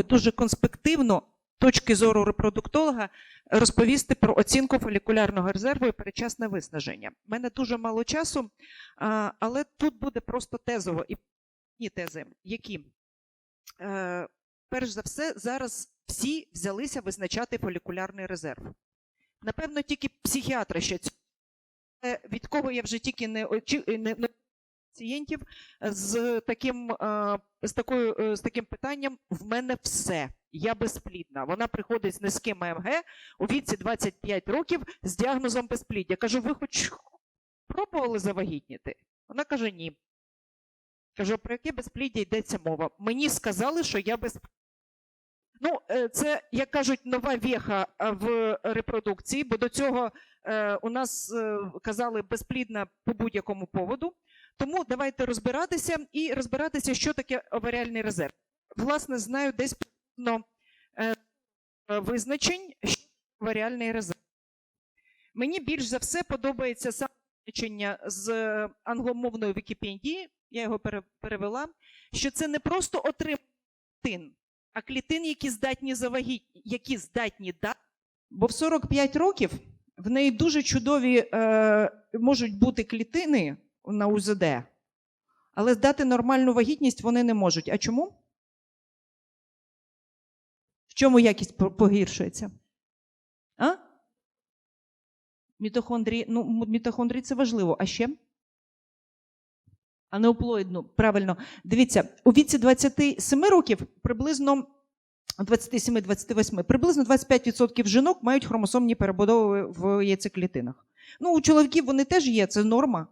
спробую дуже конспективно, точки зору репродуктолога, розповісти про оцінку фолікулярного резерву і передчасне виснаження. У мене дуже мало часу, але тут буде просто тезово і ні тези, які е, перш за все зараз всі взялися визначати фолікулярний резерв. Напевно, тільки психіатри ще цього. Е, Від кого я вже тільки не очі не пацієнтів з таким, е, з, такою, е, з таким питанням в мене все. Я безплідна. Вона приходить з низьким АМГ у віці 25 років з діагнозом безпліддя. Кажу, ви хоч пробували завагітніти? Вона каже, ні. Кажу, про яке безпліддя йдеться мова? Мені сказали, що я без. Ну, е, це, як кажуть, нова веха в репродукції, бо до цього у нас казали безплідна по будь-якому поводу. Тому давайте розбиратися і розбиратися, що таке оваріальний резерв. Власне, знаю десь е, визначень, що таке оваріальний резерв. Мені більш за все подобається саме визначення з е, англомовної Вікіпедії, я його пере- перевела, що це не просто отримання клітин, а клітин, які здатні завагітні, які здатні дати. Бо в 45 років в неї дуже чудові е, можуть бути клітини на УЗД, але здати нормальну вагітність вони не можуть. А чому? В чому якість погіршується? А? Мітохондрії, ну, мітохондрії це важливо. А ще? Анеуплоїдну, правильно. Дивіться, у віці 27 років приблизно 27-28, приблизно 25% жінок мають хромосомні перебудови в яйцеклітинах. Ну, у чоловіків вони теж є, це норма.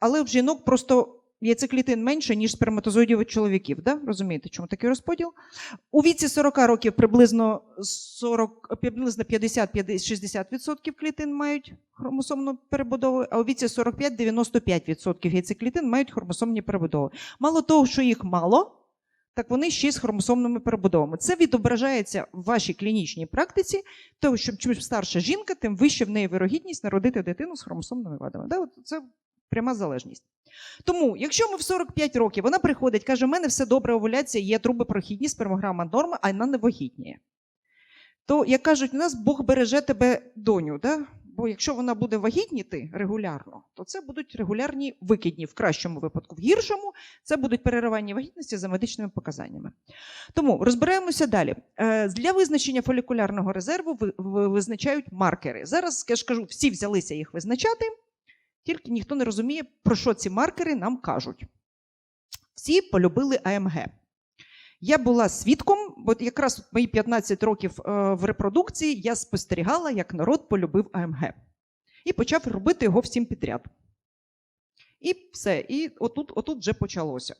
Але в жінок просто яйцеклітин менше, ніж сперматозоїдів у чоловіків. Да? Розумієте, чому такий розподіл? У віці 40 років приблизно 40, приблизно 50-60% клітин мають хромосомну перебудову, а у віці 45-95% яйцеклітин мають хромосомні перебудови. Мало того, що їх мало, так вони ще з хромосомними перебудовами. Це відображається в вашій клінічній практиці, того, що чим старша жінка, тим вища в неї вирогідність народити дитину з хромосомними вадами. Да? Це пряма залежність. Тому, якщо ми в 45 років, вона приходить, каже: у мене все добре, овуляція, є труби прохідні, спермограма норма, а вона не вагітніє. То, як кажуть, у нас Бог береже тебе доню. Да? Бо якщо вона буде вагітніти регулярно, то це будуть регулярні викидні в кращому випадку, в гіршому це будуть переривання вагітності за медичними показаннями. Тому розбираємося далі. Е, Для визначення фолікулярного резерву ви- ви- визначають маркери. Зараз я ж кажу, всі взялися їх визначати, тільки ніхто не розуміє, про що ці маркери нам кажуть. Всі полюбили АМГ. Я була свідком, бо якраз мої 15 років е, в репродукції я спостерігала, як народ полюбив АМГ. І почав робити його всім підряд. І все. І отут, отут вже почалося.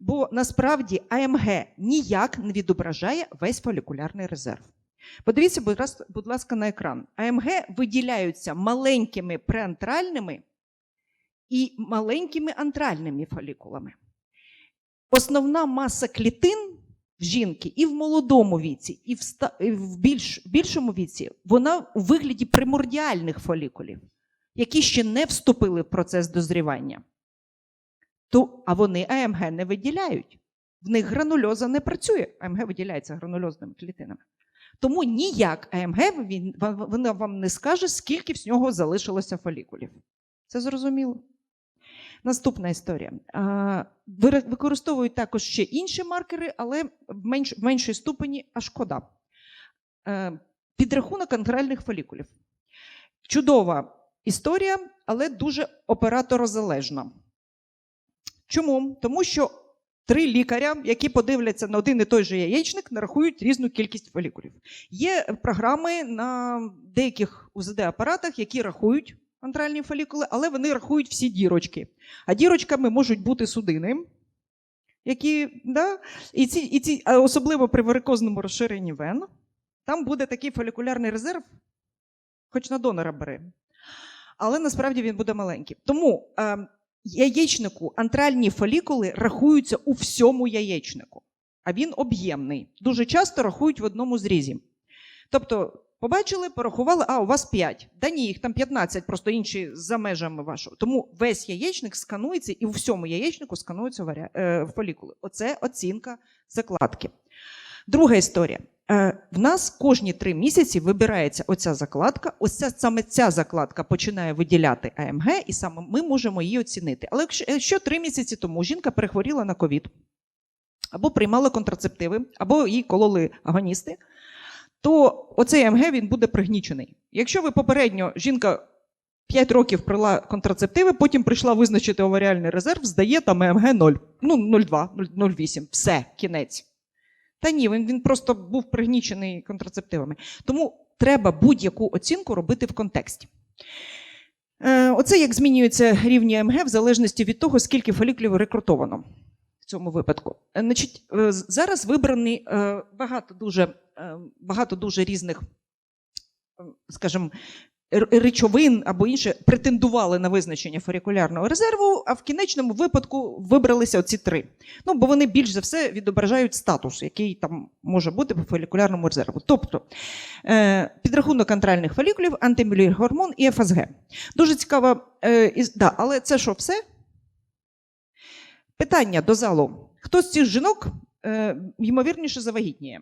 Бо насправді АМГ ніяк не відображає весь фолікулярний резерв. Подивіться, будь ласка, будь ласка, на екран. АМГ виділяються маленькими преантральними і маленькими антральними фолікулами. Основна маса клітин в жінки і в молодому віці, і в, і в більш, більшому віці, вона у вигляді примордіальних фолікулів, які ще не вступили в процес дозрівання. То, а вони АМГ не виділяють. В них гранульоза не працює. АМГ виділяється гранульозними клітинами. Тому ніяк АМГ вона вам не скаже, скільки в нього залишилося фолікулів. Це зрозуміло? Наступна історія. Використовують також ще інші маркери, але в, менш, в меншій ступені, а шкода. Е, Підрахунок антральних фолікулів. Чудова історія, але дуже операторозалежна. Чому? Тому що три лікаря, які подивляться на один і той же яєчник, нарахують різну кількість фолікулів. Є програми на деяких УЗД-апаратах, які рахують антральні фолікули, але вони рахують всі дірочки. А дірочками можуть бути судини, які, да? і ці, і ці, особливо при варикозному розширенні вен, там буде такий фолікулярний резерв, хоч на донора бери. Але насправді він буде маленький. Тому е, яєчнику антральні фолікули рахуються у всьому яєчнику, а він об'ємний. Дуже часто рахують в одному зрізі. Тобто побачили, порахували, а у вас 5. Да ні, їх там 15, просто інші за межами вашого. Тому весь яєчник сканується і у всьому яєчнику скануються варя... е, фолікули. Оце оцінка закладки. Друга історія. Е, в нас кожні три місяці вибирається оця закладка. Ось ця, саме ця закладка починає виділяти АМГ, і саме ми можемо її оцінити. Але якщо, якщо три місяці тому жінка перехворіла на ковід, або приймала контрацептиви, або їй кололи агоністи, то оцей АМГ він буде пригнічений. Якщо ви попередньо жінка 5 років прила контрацептиви, потім прийшла визначити оваріальний резерв, здає там АМГ 0, ну 0,2, 0,8, все, кінець. Та ні, він, він просто був пригнічений контрацептивами. Тому треба будь-яку оцінку робити в контексті. Е, оце як змінюються рівні АМГ в залежності від того, скільки фоліклів рекрутовано в цьому випадку. Е, Значить, е, зараз вибрані е, багато дуже, багато дуже різних, е, скажімо, речовин або інше претендували на визначення фолікулярного резерву, а в кінечному випадку вибралися оці три. Ну, бо вони більш за все відображають статус, який там може бути по фолікулярному резерву. Тобто е, підрахунок антральних фолікулів, антимілюр гормон і ФСГ. Дуже цікаво, е, да, але це що все? Питання до залу. Хто з цих жінок е, ймовірніше завагітніє?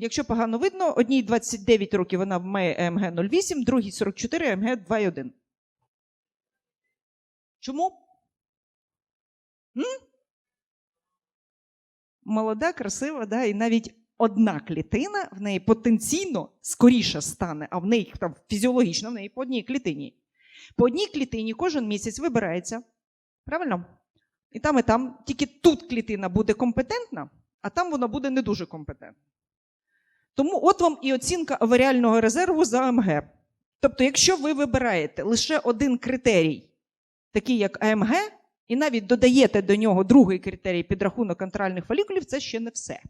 Якщо погано видно, одній 29 років вона має ЕМГ 0,8, другій 44, ЕМГ 2,1. Чому? М? Молода, красива, да, і навіть одна клітина в неї потенційно скоріше стане, а в неї там фізіологічно в неї по одній клітині. По одній клітині кожен місяць вибирається. Правильно? І там, і там. Тільки тут клітина буде компетентна, а там вона буде не дуже компетентна. Тому от вам і оцінка аваріального резерву за АМГ. Тобто, якщо ви вибираєте лише один критерій, такий як АМГ, і навіть додаєте до нього другий критерій підрахунок антральних фолікулів, це ще не все.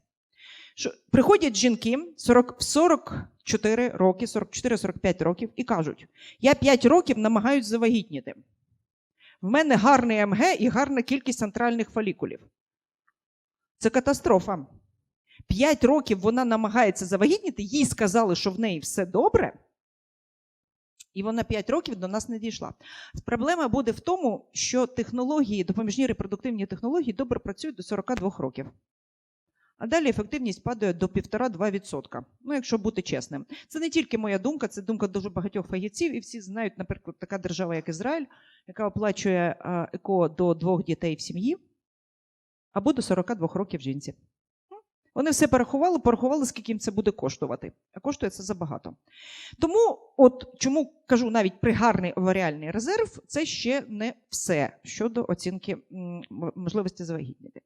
Що, приходять жінки 40, в 44 роки, 44-45 років і кажуть: я 5 років намагаюсь завагітніти. В мене гарний МГ і гарна кількість антральних фолікулів. Це катастрофа. П'ять років вона намагається завагітніти, їй сказали, що в неї все добре, і вона 5 років до нас не дійшла. Проблема буде в тому, що технології, допоміжні репродуктивні технології добре працюють до 42 років. А далі ефективність падає до 1,5-2%. Ну, якщо бути чесним. Це не тільки моя думка, це думка дуже багатьох фахівців, і всі знають, наприклад, така держава, як Ізраїль, яка оплачує ЕКО до двох дітей в сім'ї або до 42 років жінці. Вони все порахували, порахували, скільки їм це буде коштувати. А коштує це забагато. Тому, от чому кажу, навіть при гарний оваріальний резерв, це ще не все щодо оцінки можливості завагітніти.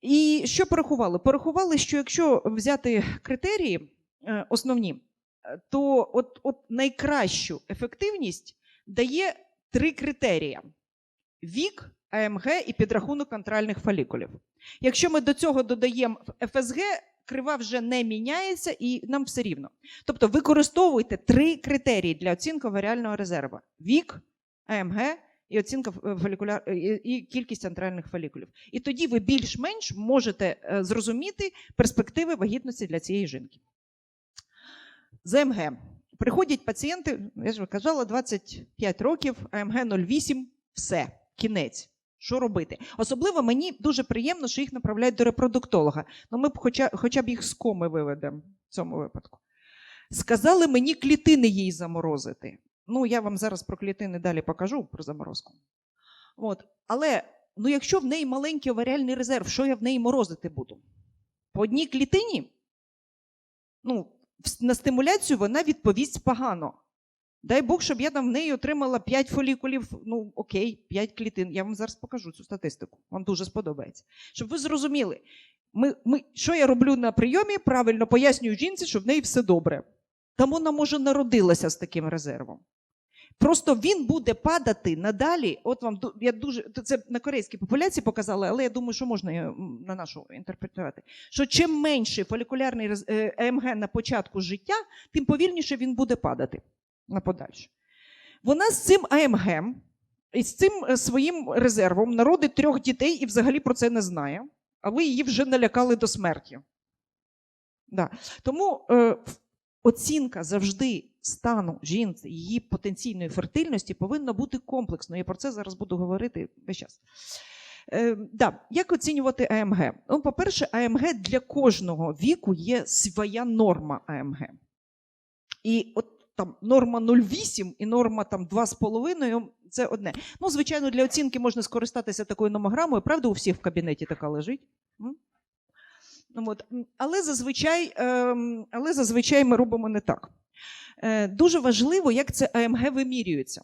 І що порахували? Порахували, що якщо взяти критерії е, основні, е, то от, от найкращу ефективність дає три критерії: вік, АМГ і підрахунок антральних фолікулів. Якщо ми до цього додаємо ФСГ, крива вже не міняється і нам все рівно. Тобто використовуйте три критерії для оцінки варіального резерву: вік, АМГ і оцінка фолікуляр і і кількість антральних фолікулів. І тоді ви більш-менш можете е, зрозуміти перспективи вагітності для цієї жінки. ЗМГ. Приходять пацієнти, я ж казала, 25 років, АМГ 0,8, все, кінець. Що робити? Особливо мені дуже приємно, що їх направляють до репродуктолога. Ну, ми б хоча, хоча б їх з коми виведемо в цьому випадку. Сказали мені клітини їй заморозити. Ну, я вам зараз про клітини далі покажу про заморозку. От. Але ну, якщо в неї маленький оваріальний резерв, що я в неї морозити буду? По одній клітині, ну, на стимуляцію вона відповість погано. Дай Бог, щоб я там в неї отримала 5 фолікулів, ну окей, 5 клітин. Я вам зараз покажу цю статистику. Вам дуже сподобається. Щоб ви зрозуміли, ми, ми, що я роблю на прийомі, правильно пояснюю жінці, що в неї все добре. Там вона, може, народилася з таким резервом. Просто він буде падати надалі. От вам я дуже це на корейській популяції показали, але я думаю, що можна е, на нашу інтерпретувати. Що чим менший фолікулярний е, ЕМГ на початку життя, тим повільніше він буде падати на подальше. Вона з цим АМГ і з цим е, своїм резервом народить трьох дітей і взагалі про це не знає, а ви її вже налякали до смерті. Да. Тому е, оцінка завжди стану жінки, її потенційної фертильності повинна бути комплексною. Я про це зараз буду говорити весь час. Е, да. Як оцінювати АМГ? Ну, по-перше, АМГ для кожного віку є своя норма АМГ. І от там норма 0,8 і норма там 2,5 це одне. Ну, звичайно, для оцінки можна скористатися такою номограмою. Правда, у всіх в кабінеті така лежить. Ну. Але, зазвичай, ем, але зазвичай ми робимо не так. Е, Дуже важливо, як це АМГ вимірюється.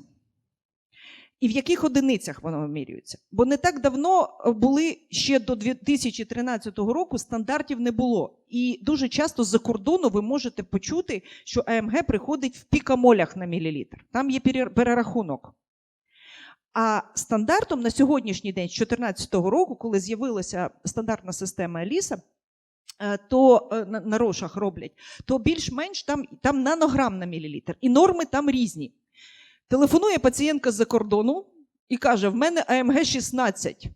І в яких одиницях воно вимірюється. Бо не так давно е, були ще до 2013 року стандартів не було. І дуже часто з-за кордону ви можете почути, що АМГ приходить в пікамолях на мілілітр. Там є перерахунок. А стандартом на сьогоднішній день, з 2014 року, коли з'явилася стандартна система Еліса, е, то е, на, рошах роблять, то більш-менш там, там нанограм на мілілітр. І норми там різні. Телефонує пацієнтка з-за кордону і каже: в мене АМГ 16.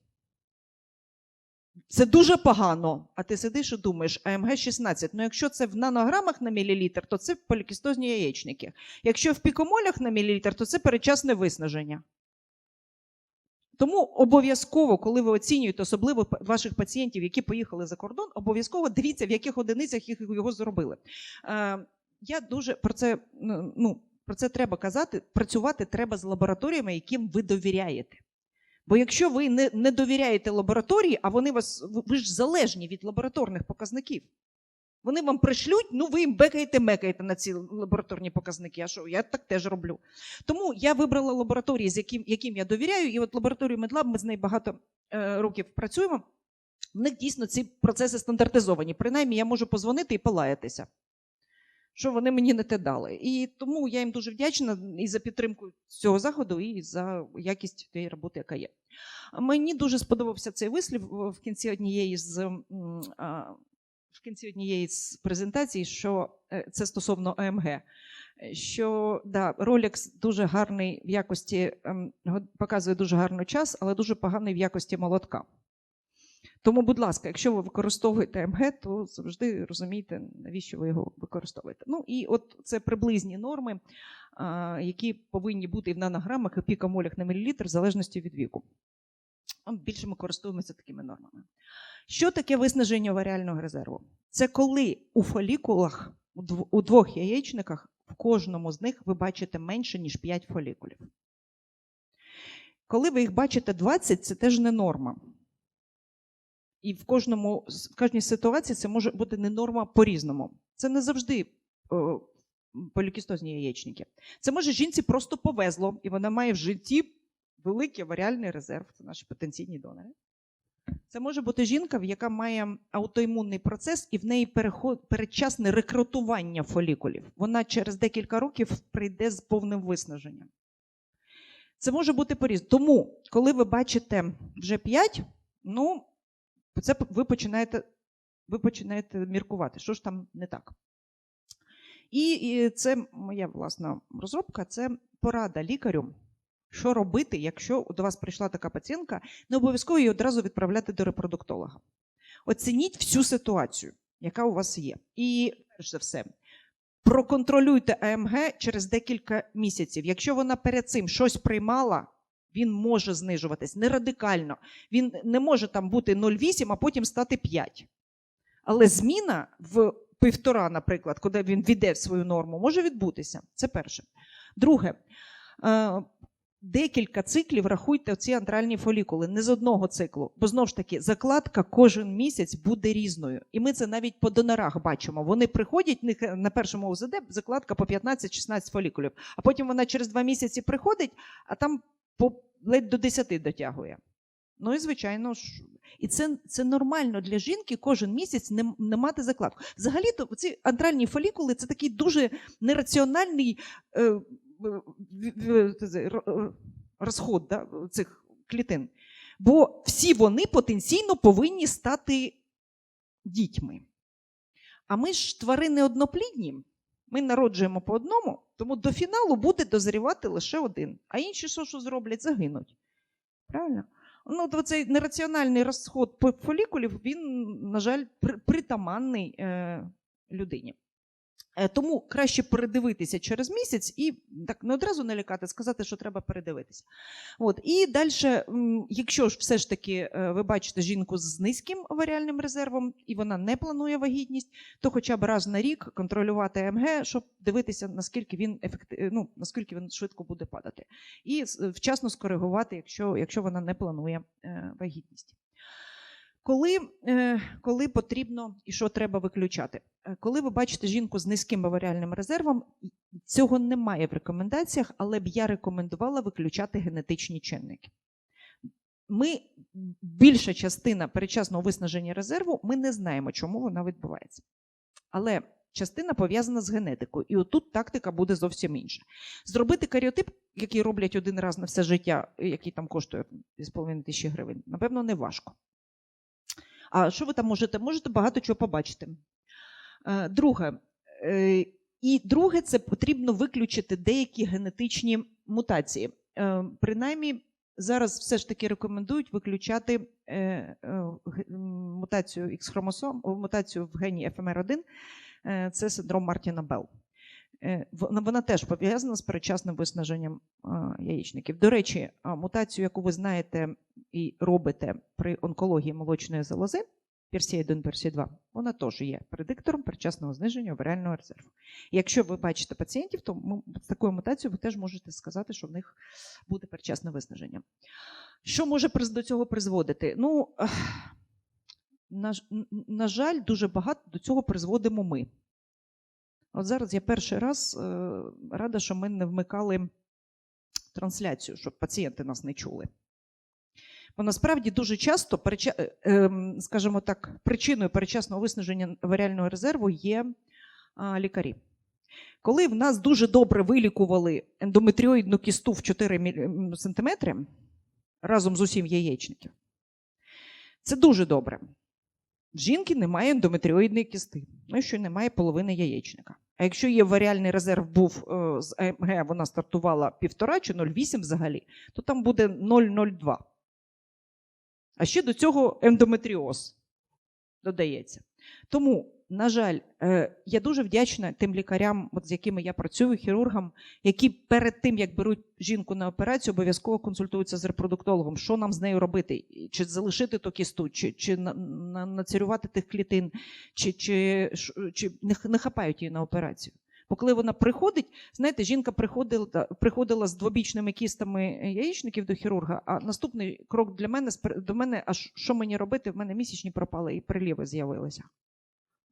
Це дуже погано. А ти сидиш і думаєш, АМГ 16. Ну, якщо це в нанограмах на мілілітр, то це полікістозні яєчники. Якщо в пікомолях на мілілітр, то це передчасне виснаження. Тому обов'язково, коли ви оцінюєте, особливо ваших пацієнтів, які поїхали за кордон, обов'язково дивіться, в яких одиницях їх його зробили. Е, я дуже про це ну, про це треба казати. Працювати треба з лабораторіями, яким ви довіряєте. Бо якщо ви не, не довіряєте лабораторії, а вони вас ви- ж залежні від лабораторних показників. Вони вам пришлють, ну ви їм бекаєте, мекаєте на ці лабораторні показники. А що? Я так теж роблю. Тому я вибрала лабораторії, з яким, яким я довіряю, і от лабораторію Медлаб, ми з нею багато е, років працюємо. В них дійсно ці процеси стандартизовані. Принаймні, я можу позвонити і полаятися, що вони мені не те дали. І тому я їм дуже вдячна і за підтримку цього заходу, і за якість тієї роботи, яка є. Мені дуже сподобався цей вислів в кінці однієї з. В кінці однієї з презентацій, що е, це стосовно АМГ, е, що да, Rolex дуже гарний в якості, ем, показує дуже гарний час, але дуже поганий в якості молотка. Тому, будь ласка, якщо ви використовуєте АМГ, то завжди розумійте, навіщо ви його використовуєте. Ну і от це приблизні норми, які повинні бути і в нанограмах, і пікамолях на мілілітр, в залежності від віку. Більше ми користуємося такими нормами. Що таке виснаження оваріального резерву? Це коли у фолікулах, у двох яєчниках, в кожному з них ви бачите менше, ніж 5 фолікулів. Коли ви їх бачите 20, це теж не норма. І в, кожному, в кожній ситуації це може бути не норма по-різному. Це не завжди полікістозні яєчники. Це може жінці просто повезло, і вона має в житті великий аваріальний резерв. Це наші потенційні донори. Це може бути жінка, яка має аутоімунний процес, і в неї переход, передчасне рекрутування фолікулів. Вона через декілька років прийде з повним виснаженням. Це може бути поріз. Тому, коли ви бачите вже 5, ну, це ви починаєте, ви починаєте міркувати, що ж там не так. І, це моя власна розробка, це порада лікарю, що робити, якщо до вас прийшла така пацієнтка, не обов'язково її одразу відправляти до репродуктолога. Оцініть всю ситуацію, яка у вас є. І перш за все, проконтролюйте АМГ через декілька місяців. Якщо вона перед цим щось приймала, він може знижуватись не радикально. Він не може там бути 0,8, а потім стати 5. Але зміна в півтора, наприклад, куди він війде в свою норму, може відбутися. Це перше. Друге, е, декілька циклів рахуйте оці антральні фолікули, не з одного циклу. Бо знову ж таки, закладка кожен місяць буде різною. І ми це навіть по донорах бачимо. Вони приходять на першому УЗД закладка по 15-16 фолікулів, а потім вона через два місяці приходить, а там ледь до 10 дотягує. Ну і звичайно ж, і це, це нормально для жінки кожен місяць не, не мати закладку. Взагалі-то ці антральні фолікули це такий дуже нераціональний е, р- розход да, цих клітин. Бо всі вони потенційно повинні стати дітьми. А ми ж тварини одноплідні, ми народжуємо по одному, тому до фіналу буде дозрівати лише один. А інші що, що зроблять? Загинуть. Правильно? Ну, то цей нераціональний розход фолікулів, він, на жаль, притаманний е, людині. Е, Тому краще передивитися через місяць і так не одразу налякати, сказати, що треба передивитися. От і далі, якщо ж все ж таки е, ви бачите жінку з низьким оваріальним резервом і вона не планує вагітність, то хоча б раз на рік контролювати МГ, щоб дивитися, наскільки він ефекти... ну, наскільки він швидко буде падати, і вчасно скоригувати, якщо, якщо вона не планує е, вагітність. Коли, е, коли потрібно і що треба виключати? Е, Коли ви бачите жінку з низьким аваріальним резервом, цього немає в рекомендаціях, але б я рекомендувала виключати генетичні чинники. Ми, більша частина передчасного виснаження резерву, ми не знаємо, чому вона відбувається. Але частина пов'язана з генетикою, і отут тактика буде зовсім інша. Зробити каріотип, який роблять один раз на все життя, який там коштує 2,5 тисячі гривень, напевно, не важко. А що ви там можете? Можете багато чого побачити. Е, Друге, е, і друге, це потрібно виключити деякі генетичні мутації. Е, Принаймні, зараз все ж таки рекомендують виключати мутацію X-хромосом, мутацію в гені FMR1, е, це синдром Мартіна Белл. Е, Вона, вона теж пов'язана з передчасним виснаженням яєчників. До речі, мутацію, яку ви знаєте і робите при онкології молочної залози, Персі 1, Персі 2, вона теж є предиктором передчасного зниження оваріального резерву. Якщо ви бачите пацієнтів, то з такою мутацією ви теж можете сказати, що в них буде передчасне виснаження. Що може до цього призводити? Ну, на, на жаль, дуже багато до цього призводимо ми. От зараз я перший раз е, рада, що ми не вмикали трансляцію, щоб пацієнти нас не чули. Бо насправді дуже часто, е, ем, скажімо так, причиною перечасного виснаження аваріального резерву є лікарі. Коли в нас дуже добре вилікували ендометріоїдну кісту в 4 см разом з усім яєчників, це дуже добре. В жінки немає ендометріоїдної кісти, ну і що немає половини яєчника. А якщо є варіальний резерв був е, з АМГ, вона стартувала 1,5 чи 0,8 взагалі, то там буде 0,02. А ще до цього ендометріоз додається. Тому, на жаль, е, я дуже вдячна тим лікарям, от з якими я працюю, хірургам, які перед тим, як беруть жінку на операцію, обов'язково консультуються з репродуктологом, що нам з нею робити, чи залишити ту кісту, чи, чи на, на, націрювати тих клітин, чи, чи, чи не, не хапають її на операцію. Бо коли вона приходить, знаєте, жінка приходила, приходила з двобічними кістами яєчників до хірурга, а наступний крок для мене до мене, а що мені робити? В мене місячні пропали і приліви з'явилися.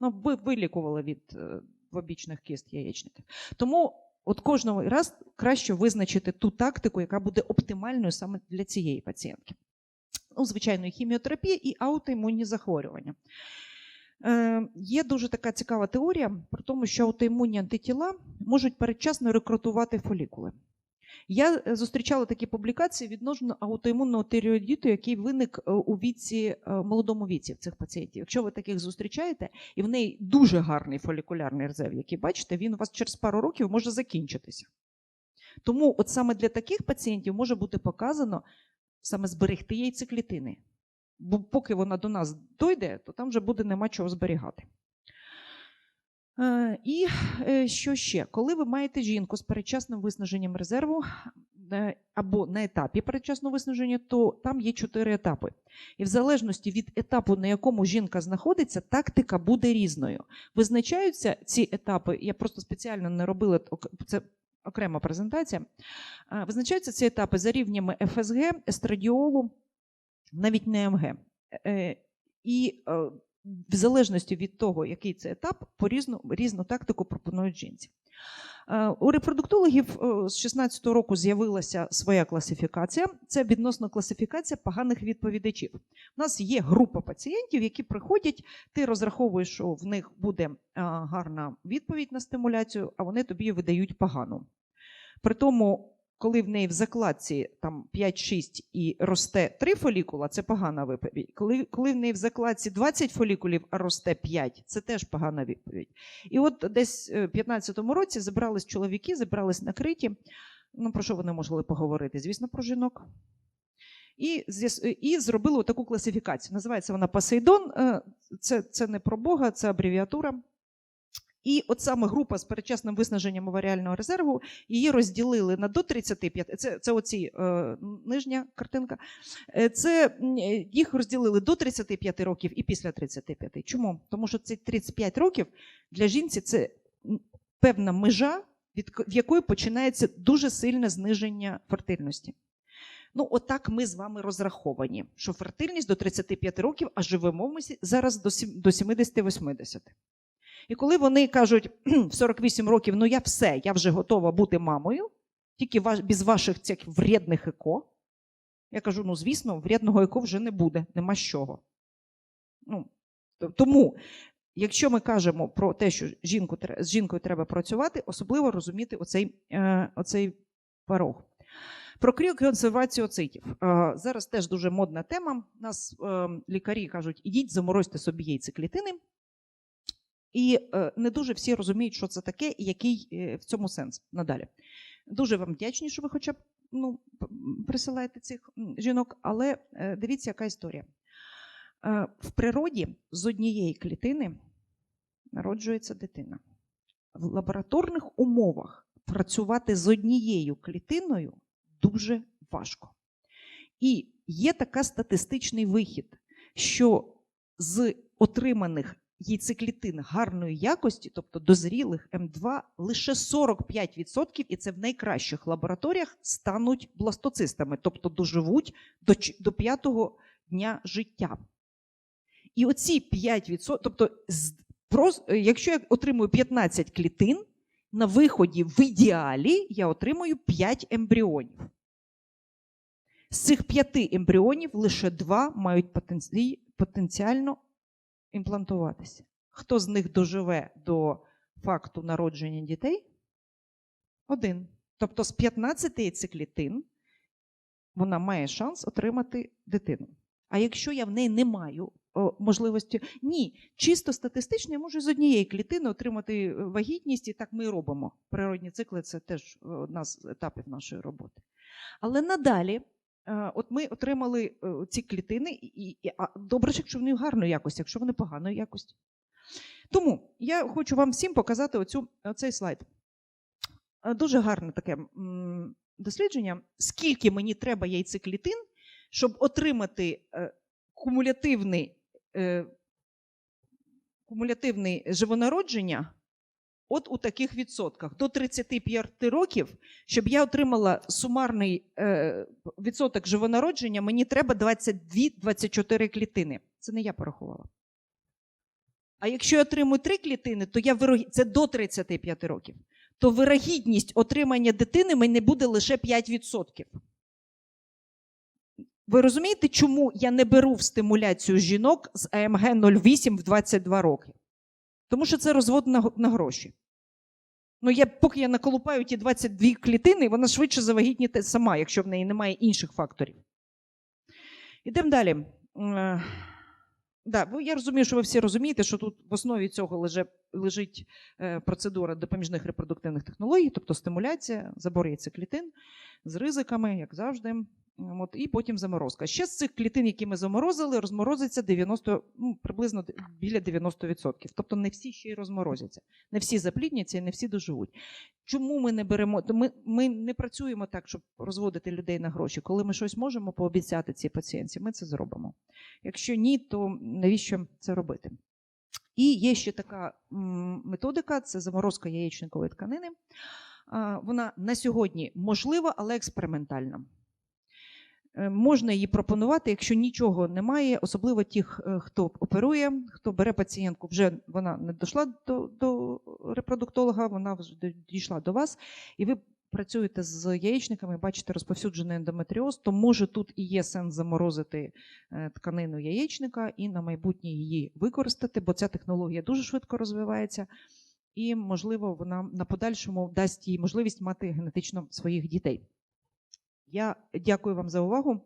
Ну, ви вилікували від е, двобічних кіст яєчників. Тому от кожного раз краще визначити ту тактику, яка буде оптимальною саме для цієї пацієнтки. Ну, звичайно, хіміотерапія і аутоімунні захворювання. Е, є дуже така цікава теорія про те, що аутоімунні антитіла можуть передчасно рекрутувати фолікули. Я е, зустрічала такі публікації відносно аутоімунного тиреоїдіту, який виник е, у віці, е, молодому віці в цих пацієнтів. Якщо ви таких зустрічаєте, і в неї дуже гарний фолікулярний резерв, який бачите, він у вас через пару років може закінчитися. Тому от саме для таких пацієнтів може бути показано саме зберегти яйцеклітини. Бо поки вона до нас дойде, то там вже буде нема чого зберігати. Е, І е, що ще? Коли ви маєте жінку з передчасним виснаженням резерву е, або на етапі передчасного виснаження, то там є чотири етапи. І в залежності від етапу, на якому жінка знаходиться, тактика буде різною. Визначаються ці етапи, я просто спеціально не робила це окрема презентація. Визначаються ці етапи за рівнями ФСГ, естрадіолу, навіть не МГ. І в залежності від того, який це етап, по різну, різну тактику пропонують жінці. Е, У репродуктологів е, з 16 року з'явилася своя класифікація. Це відносно класифікація поганих відповідачів. У нас є група пацієнтів, які приходять, ти розраховуєш, що в них буде е, гарна відповідь на стимуляцію, а вони тобі видають погану. При тому, коли в неї в закладці там 5-6 і росте 3 фолікула, це погана відповідь. Коли, коли в неї в закладці 20 фолікулів, а росте 5, це теж погана відповідь. І от десь е, в 15-му році зібрались чоловіки, зібрались накриті. Ну, про що вони могли поговорити? Звісно, про жінок. І, і зробили таку класифікацію. Називається вона Посейдон. Е, Це, це не про Бога, це абревіатура. І от саме група з передчасним виснаженням оваріального резерву її розділили на до 35, це, це оці е, нижня картинка. Е, Це е, їх розділили до 35 років і після 35. Чому? Тому що ці 35 років для жінці це певна межа, від в якої починається дуже сильне зниження фертильності. Ну, отак ми з вами розраховані, що фертильність до 35 років, а живемо ми зараз до 70-80. І коли вони кажуть в 48 років, ну я все, я вже готова бути мамою, тільки без ваших цих вредних еко. Я кажу: ну, звісно, вредного еко вже не буде, нема з чого. Ну, тому, якщо ми кажемо про те, що жінку, з жінкою треба працювати, особливо розуміти оцей, е, оцей порог. Про кріоконсервацію оцитів. Е, зараз теж дуже модна тема. Нас е, лікарі кажуть, ідіть, заморозьте собі яйцеклітини. І е, не дуже всі розуміють, що це таке і який е, в цьому сенс надалі. Дуже вам вдячні, що ви хоча б ну, присилаєте цих жінок, але е, дивіться, яка історія. В природі з однієї клітини народжується дитина. В лабораторних умовах працювати з однією клітиною дуже важко. І є така статистичний вихід, що з отриманих яйцеклітин гарної якості, тобто дозрілих М2, лише 45%, і це в найкращих лабораторіях, стануть бластоцистами, тобто доживуть до, до п'ятого дня життя. І оці 5%, тобто, якщо я отримую 15 клітин, на виході в ідеалі я отримую 5 ембріонів. З цих п'яти ембріонів лише два мають потенці- потенціально імплантуватися. Хто з них доживе до факту народження дітей? Один. Тобто з 15 яйцеклітин вона має шанс отримати дитину. А якщо я в неї не маю можливості, ні, чисто статистично я можу з однієї клітини отримати е, вагітність, і так ми і робимо. Природні цикли це теж е, одна з етапів нашої роботи. Але надалі, от ми отримали е, ці клітини, і, і, а добре, якщо вони гарної якості, якщо вони поганої якості. Тому я хочу вам всім показати оцю, оцей слайд. Е, Дуже гарне таке дослідження. Скільки мені треба яйцеклітин, щоб отримати е, кумулятивний, е, кумулятивний живонародження от у таких відсотках. До 35 років, щоб я отримала сумарний е, відсоток живонародження, мені треба 22-24 клітини. Це не я порахувала. А якщо я отримую 3 клітини, то я вирогі... це до 35 років, то вирогідність отримання дитини мені буде лише 5%. Ви розумієте, чому я не беру в стимуляцію жінок з АМГ 08 в 22 роки? Тому що це розвод на гроші. Ну, я, поки я наколупаю ті 22 клітини, вона швидше завагітніє сама, якщо в неї немає інших факторів. Ідемо далі. Е, Да, я розумію, що ви всі розумієте, що тут в основі цього лежить е, процедура допоміжних репродуктивних технологій, тобто стимуляція, забор яйцеклітин з ризиками, як завжди. От, і потім заморозка. Ще з цих клітин, які ми заморозили, розморозиться 90, ну, приблизно біля 90%. Тобто не всі ще й розморозяться, не всі заплідняться і не всі доживуть. Чому ми не беремо? Ми, ми не працюємо так, щоб розводити людей на гроші. Коли ми щось можемо пообіцяти цій пацієнтці, ми це зробимо. Якщо ні, то навіщо це робити? І є ще така методика це заморозка яєчникової тканини. Вона на сьогодні можлива, але експериментальна. Е, Можна її пропонувати, якщо нічого немає, особливо тих, е, хто оперує, хто бере пацієнтку, вже вона не дійшла до, до репродуктолога, вона вже дійшла до вас, і ви працюєте з яєчниками, бачите розповсюджений ендометріоз, то може тут і є сенс заморозити е, тканину яєчника і на майбутнє її використати, бо ця технологія дуже швидко розвивається. І, можливо, вона на подальшому дасть їй можливість мати генетично своїх дітей. Я дякую вам за увагу.